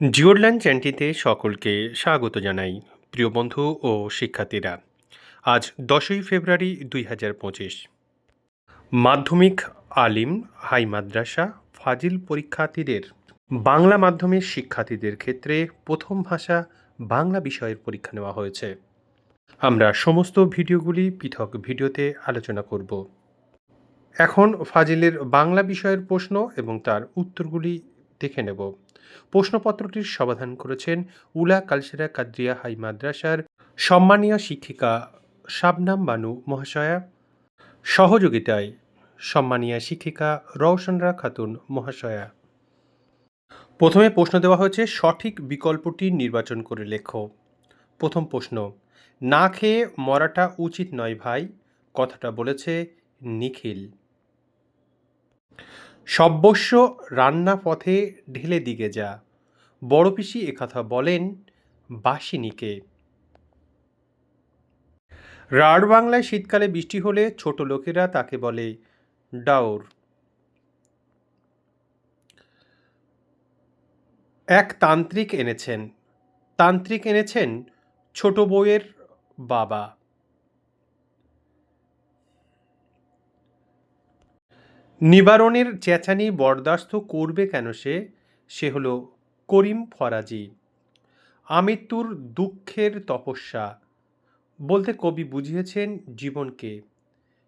জিওরল্যান্ড চ্যানেলটিতে সকলকে স্বাগত জানাই, প্রিয় বন্ধু ও শিক্ষার্থীরা। আজ দশই ফেব্রুয়ারি দুই হাজার পঁচিশ। মাধ্যমিক আলিম হাই মাদ্রাসা ফাজিল পরীক্ষার্থীদের, বাংলা মাধ্যমের শিক্ষার্থীদের ক্ষেত্রে প্রথম ভাষা বাংলা বিষয়ের পরীক্ষা নেওয়া হয়েছে। আমরা সমস্ত ভিডিওগুলি পৃথক ভিডিওতে আলোচনা করব। এখন ফাজিলের বাংলা বিষয়ের প্রশ্ন এবং তার উত্তরগুলি দেখে নেব। প্রশ্নপত্রটির সমাধান করেছেন উলা কালসেরা কাদ্রিয়া হাই মাদ্রাসার সম্মানীয় শিক্ষিকা শাবনাম বানু মহাশয়া। সহযোগিতায় সম্মানীয় শিক্ষিকা রওশনরা খাতুন মহাশয়া। প্রথমে প্রশ্ন দেওয়া হয়েছে, সঠিক বিকল্পটি নির্বাচন করে লেখো। প্রথম প্রশ্ন, না খেয়ে মরাটা উচিত নয় ভাই কথাটা বলেছে নিখিল। সব্যস্য রান্না পথে ঢেলে দিকে যা। বড় পিসি একথা বলেন বাসিনীকে। রাঢ় বাংলায় শীতকালে বৃষ্টি হলে ছোট লোকেরা তাকে বলে ডাউর এক তান্ত্রিক এনেছেন। তান্ত্রিক এনেছেন ছোট বউয়ের বাবা। নিবারণের চেঁচানি বরদাস্ত করবে কেন সে? সে হলো করিম ফরাজি। আমৃত্যুর দুঃখের তপস্যা। বলতে কবি বুঝিয়েছেন জীবনকে।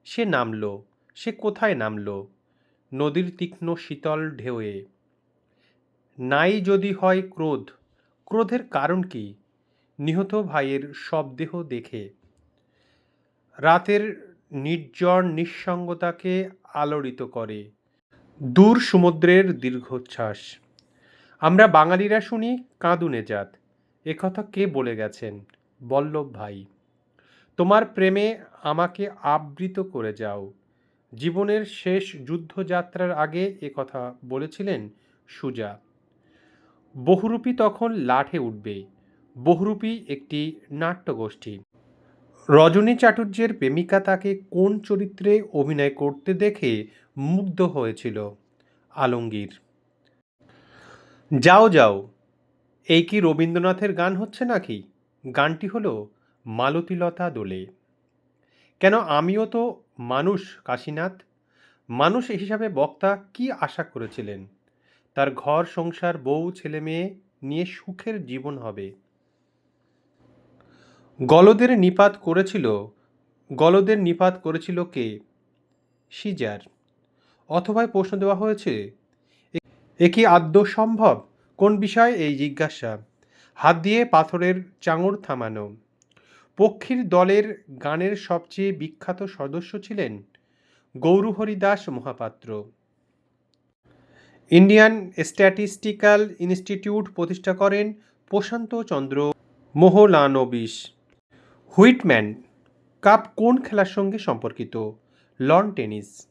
সে নামল। সে কোথায় নামল? নদীর তীক্ষ্ণ শীতল ঢেউয়ে। নাই যদি হয় ক্রোধ। ক্রোধের কারণ কি? নিহত ভাইয়ের সব দেহ দেখে। রাতের নির্জন নিঃসঙ্গতাকে আলোড়িত করে। দূর সমুদ্রের দীর্ঘোচ্ছ্বাস আমরা বাঙালিরা শুনি, কাঁদুনে জাত। একথা কে বলে গেছেন? বল্লভ ভাই। তোমার প্রেমে আমাকে আবৃত করে যাও। জীবনের শেষ যুদ্ধযাত্রার আগে কথা বলেছিলেন সুজা। বহুরূপী তখন লাঠে উঠবে। বহুরূপী একটি নাট্যগোষ্ঠী। রজনী চাটুর্যের প্রেমিকা তাকে কোন চরিত্রে অভিনয় করতে দেখে মুগ্ধ হয়েছিল? আলমগীর। যাও যাও। এই কি রবীন্দ্রনাথের গান হচ্ছে নাকি? গানটি হলো মালতীলতা দোলে। কেন আমিও তো মানুষ, কাশীনাথ? মানুষ হিসাবে বক্তা কি আশা করেছিলেন? তার ঘর, সংসার, বউ, ছেলে, মেয়ে নিয়ে সুখের জীবন হবে। গলদের নিপাত করেছিল, গলদের নিপাত করেছিল কে? সিজার। অথবা প্রশ্ন দেওয়া হয়েছে, এ কি আদ্য সম্ভব? কোন বিষয় এই জিজ্ঞাসা? হাত দিয়ে পাথরের চাঙড় থামানো। পক্ষীর দলের গানের সবচেয়ে বিখ্যাত সদস্য ছিলেন Gourhari Das Mahapatra. Indian Statistical Institute প্রতিষ্ঠা করেন প্রশান্ত চন্দ্র মোহলানবিশ। হুইটম্যান, কাপ কোন খেলার সঙ্গে সম্পর্কিত? Loan tennis.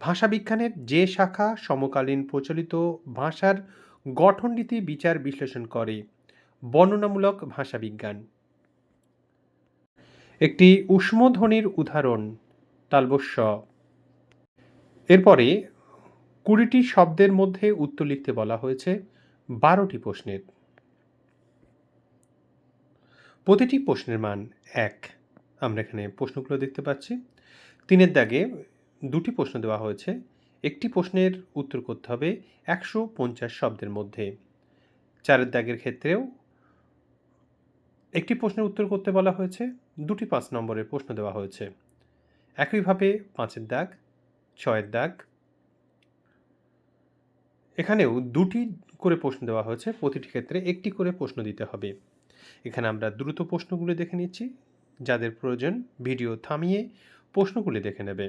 ভাষাবিজ্ঞানের যে শাখা সমকালীন প্রচলিত ভাষার গঠনরীতি বিচার বিশ্লেষণ করে, বর্ণনামূলক ভাষাবিজ্ঞান। একটি উষ্মধ্বনির উদাহরণ, তালবস্য। এরপরে কুড়িটি শব্দের মধ্যে উত্তর লিখতে বলা হয়েছে বারোটি প্রশ্নের। প্রতিটি প্রশ্নের মান এক। আমরা এখানে প্রশ্নগুলো দেখতে পাচ্ছি। তিনের দাগে দুটি প্রশ্ন দেওয়া হয়েছে। একটি প্রশ্নের উত্তর করতে হবে একশো পঞ্চাশ শব্দের মধ্যে। চারের দাগের ক্ষেত্রেও একটি প্রশ্নের উত্তর করতে বলা হয়েছে, দুটি পাঁচ নম্বরের প্রশ্ন দেওয়া হয়েছে। একইভাবে পাঁচের দাগ, ছয়ের দাগ, এখানেও দুটি করে প্রশ্ন দেওয়া হয়েছে, প্রতিটি ক্ষেত্রে একটি করে প্রশ্ন দিতে হবে। এখানে আমরা দ্রুত প্রশ্নগুলি দেখে নিচ্ছি, যাদের প্রয়োজন ভিডিও থামিয়ে প্রশ্নগুলি দেখে নেবে।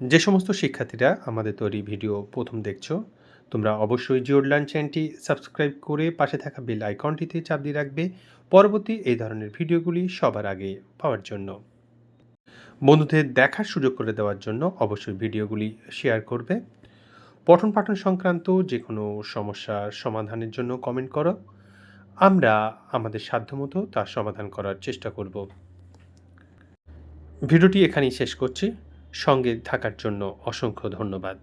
যে সমস্ত শিক্ষার্থীরা আমাদের তৈরি ভিডিও প্রথম দেখছ, তোমরা অবশ্যই জিওডলান চ্যানেলটি সাবস্ক্রাইব করে পাশে থাকা বেল আইকনটিতে চাপ দিয়ে রাখবে পরবর্তী এই ধরনের ভিডিওগুলি সবার আগে পাওয়ার জন্য। বন্ধুদের দেখার সুযোগ করে দেওয়ার জন্য অবশ্যই ভিডিওগুলি শেয়ার করবে। পঠন পাঠন সংক্রান্ত যে কোনো সমস্যার সমাধানের জন্য কমেন্ট করো। আমরা আমাদের সাধ্যমতো তার সমাধান করার চেষ্টা করব। ভিডিওটি এখানেই শেষ করছি। সঙ্গে থাকার জন্য অসংখ্য ধন্যবাদ।